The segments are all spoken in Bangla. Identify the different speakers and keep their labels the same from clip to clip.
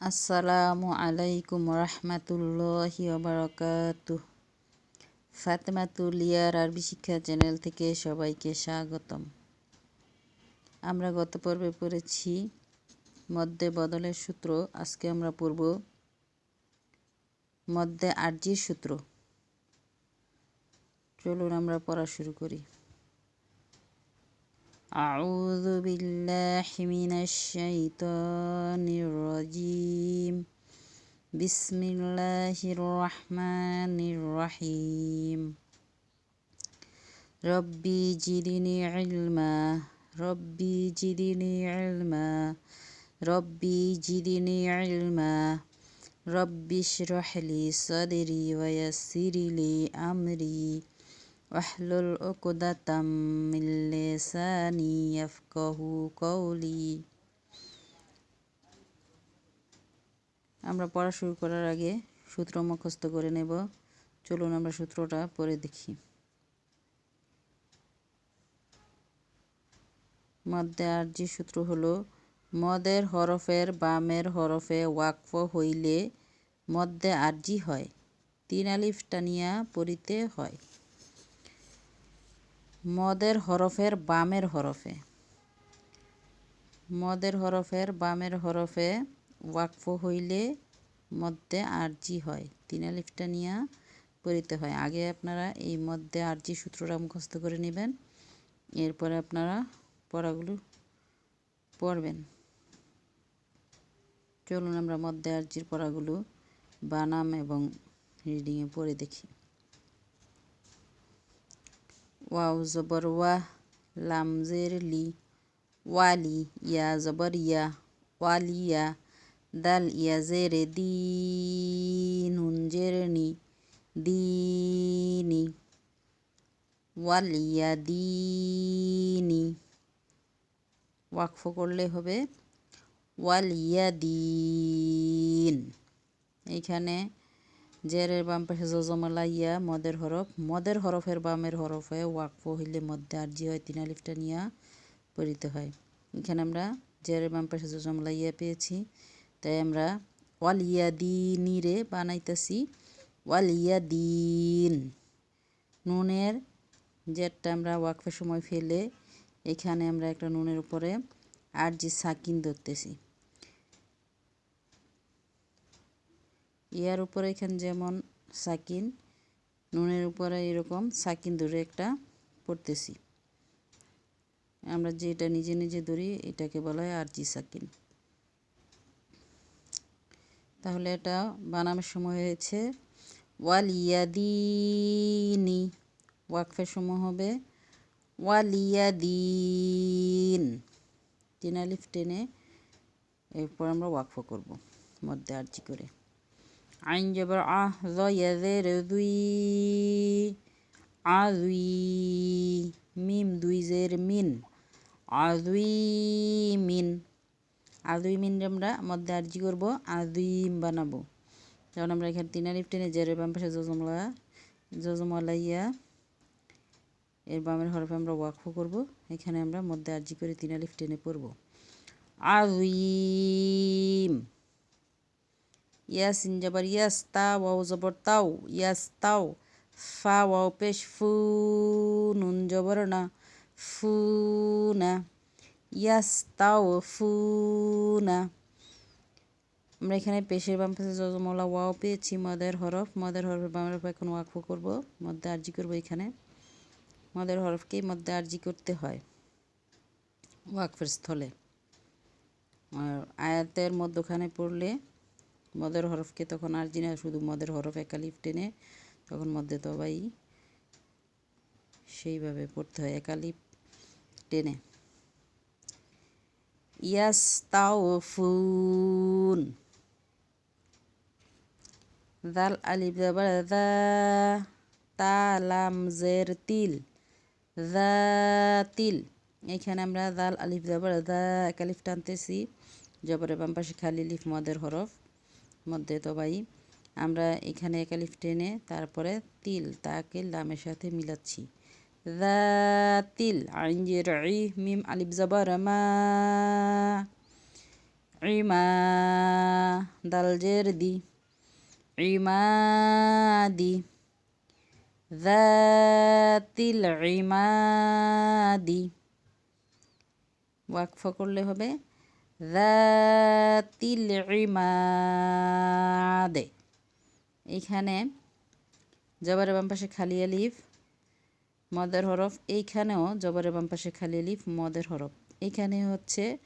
Speaker 1: আসসালামু আলাইকুম রহমাতুল্লাহি বারাকাতু ফাতেমাতুলিয়ার আরবি শিক্ষা চ্যানেল থেকে সবাইকে স্বাগতম। আমরা গত পর্বে পড়েছি মধ্যে বদলের সূত্র, আজকে আমরা পড়ব মধ্যে আর্জির সূত্র। চলুন আমরা পড়া শুরু করি। أعوذ بالله من الشيطان الرجيم. بسم الله الرحمن الرحيم. ربي جدني علما. ربي جدني علما. ربي جدني علما. ربي اشرح لي صدري ويسر لي أمري. واحلل عقدة من لساني يفقه قولي আমরা পড়া শুরু করার আগে সূত্র মুখস্থ করে নেব চলুন আমরা সূত্রটা পড়ে দেখি মধ্যে আরজি সূত্র হলো মদের হরফের বামের হরফে ওয়াকফ হইলে মধ্যে আরজি হয় তিন আলিফ টানিয়া পড়িতে হয় মদের হরফের বামের হরফে। মদের হরফের বামের হরফে ওয়াকফ হইলে মধ্যে আরজি হয়। তিন আলিফটা নিয়ে পড়িতে হয়। আগে আপনারা এই মধ্যে আরজি সূত্রটা মুখস্থ করে নেবেন। এরপরে আপনারা পড়াগুলো পড়বেন। চলুন আমরা মধ্যে আরজির পড়াগুলো বানাম এবং রিডিংয়ে পড়ে দেখি। ওয়াও জবর ওয়া লাম জের লি ওয়ালি ইয়া জবর ইয়া ওয়ালিয়া দাল ইয়া জেরে দি নুন জের নি দিনি ওয়ালিয়া দিনি ওয়াকফ করলে হবে ওয়ালিয়া দিন এইখানে জেরের বাম পাশে জজমালা ইয়া, মদের হরফ। মদের হরফের বামের হরফে ওয়াকফ হইলে মধ্যে আর জি হয় তিন আলিফটা নিয়ে পড়িতে হয়। এখানে আমরা জেরের বাম পাশে জজমালা ইয়া পেয়েছি। তাই আমরা ওয়াল ইয়া দিনি রে বানাইতেছি। ওয়াল ইয়া দিন। নুনের জেরটা আমরা ওয়াকফের সময় ফেলে এখানে আমরা একটা নুনের উপরে আর জি সাকিন ধরতেছি। ইয়ার উপরে এখানে যেমন সাকিন, নুনের উপরে এরকম সাকিন ধরে একটা পড়তেছি। আমরা যেটা নিজে নিজে ধরি, এটাকে বলা হয় আরজি সাকিন। তাহলে এটা বানানোর সময় হয়েছে ওয়াল ওয়ালিয়াদিনি। ওয়াকফের সময় হবে ওয়ালিয়াদিন। তিন আলিফ টেনে এরপর আমরা ওয়াকফ করব, মধ্যে আরজি করে। আইন জবর আহ জের দুই আজুই মিম দুই জের মিন, আজুই মিন। আজুই মিন আমরা মধ্যে আর্জি করব আজুইম বানাবো। যেমন আমরা এখানে তিন আলিফ টেনে জেরের বাম পাশে জজমলা জজমলাইয়া এর বামের হরফে আমরা ওয়াকফ করব, এখানে আমরা মধ্যে আর্জি করে তিন আলিফ টেনে পড়ব। আজুইম ইয়াসিন জবর ইয়াস তা ওয়াও জবর তাও ইয়াস তাও ফা ওয়াও পেশ ফু নুন জবর না ফু না ইয়াস তাও ফু না আমরা এখানে পেশের বাম পাশে যজমলা ওয়াও পেয়েছি, মদের হরফ। মদের হরফের বামের হরফ এখন ওয়াকফ করব মধ্যে আরজি করব এখানে। মদের হরফকেই মধ্যে আরজি করতে হয় ওয়াকফের স্থলে। আর আয়াতের মধ্যখানে পড়লে মদের হরফকে তখন আর জিনা, শুধু মদের হরফ একালিফ টেনে তখন মধ্যে তবাই সেইভাবে পড়তে হয়, একালিফ টেনে। ইয়াস ফুন দাল আলিফ দাবার দা তালাম জের তিল, দা তিল। এখানে আমরা দাল আলিফ দাবার দা একালিফ টানতেছি জবরে বাম পাশে খালি লিফ মদের হরফ। মধ্যে তবাই আমরা এখানে একালিফ টেনে তারপরে তিল, তাকে লামের সাথে মিলাচ্ছি। তিল আইনজের মিম আলিফ জাবার মা ইমা দাল জের দি। ইমাদি জাতিল ইমাদি ওয়াকফ করলে হবে? জাতিল ইমাদে এইখানে জবারের বাম পাশে খালি আলিফ, মদের হরফ। এইখানেও জবরের বাম পাশে খালি আলিফ, মদের হরফ। এইখানে হচ্ছে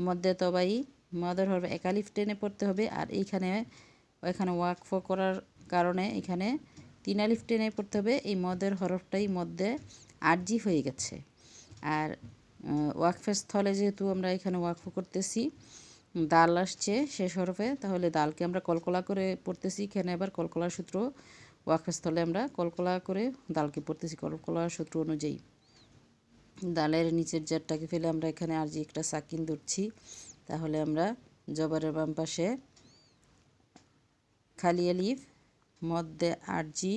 Speaker 1: মধ্যে তবাই, মদের হরফ একালিফ টেনে পড়তে হবে। আর এইখানে এখানে ওয়াকফ করার কারণে এখানে তিন আলিফ টেনে পড়তে হবে। এই মদের হরফটাই মধ্যে আরজি হয়ে গেছে। আর ওয়াকফের স্থলে যেহেতু আমরা এখানে ওয়াকফ করতেছি দাল আসছে শেষ হরফে তাহলে দালকে আমরা কলকলা করে পড়তেছি। এখানে আবার কলকলা সূত্র ওয়াকফের স্থলে আমরা কলকলা করে দালকে পড়তেছি কলকলা সূত্র অনুযায়ী। দালের নিচের জারটাকে ফেলে আমরা এখানে আর যে একটা সাকিন ধরছি, তাহলে আমরা জবারের বাম পাশে খালি আলিফ, মধ্যে আরজি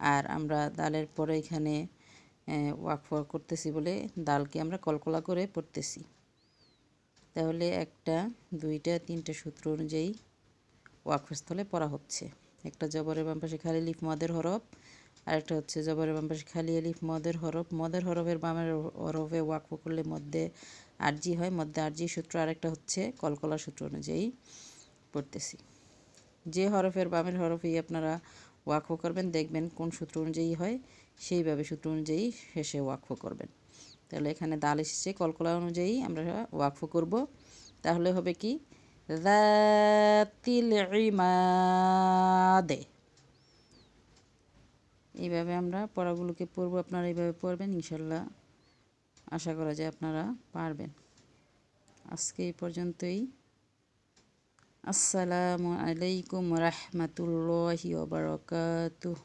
Speaker 1: আর আমরা দালের পরে এখানে ওয়াকফ করতেছি বলে দালকে আমরা কলকলা করে পড়তেছি। তাহলে একটা, দুইটা, তিনটা সূত্র অনুযায়ী ওয়াকফের স্থলে পড়া হচ্ছে। একটা জবরের বাম পাশে খালি লিফ, মদের হরফ আরেকটা হচ্ছে জবরের বাম পাশে খালি আলিফ মদের হরফ। মদের হরফের বামের হরফে ওয়াক ওয়াকফ করলে মধ্যে আরজি হয়, মধ্যে আরজি সূত্র আরেকটা হচ্ছে কলকলা সূত্র অনুযায়ী পড়তেছি। যে হরফের বামের হরফেই আপনারা ওয়াকফ করবেন, দেখবেন কোন সূত্র অনুযায়ী হয়। সেইভাবে সূত্র অনুযায়ী শেষে ওয়াকফ করবেন। তাহলে এখানে দাল এসেছে, কলকলা অনুযায়ী আমরা ওয়াকফ করব। তাহলে হবে কি? রাতিল এইভাবে আমরা পড়াগুলোকে পড়ব, আপনারা এইভাবে পড়বেন ইনশাল্লাহ আশা করা যায় আপনারা পারবেন। আজকে এই পর্যন্তই। আসসালামু আলাইকুম রহমতুল্লাহি ওবরাকাতুহ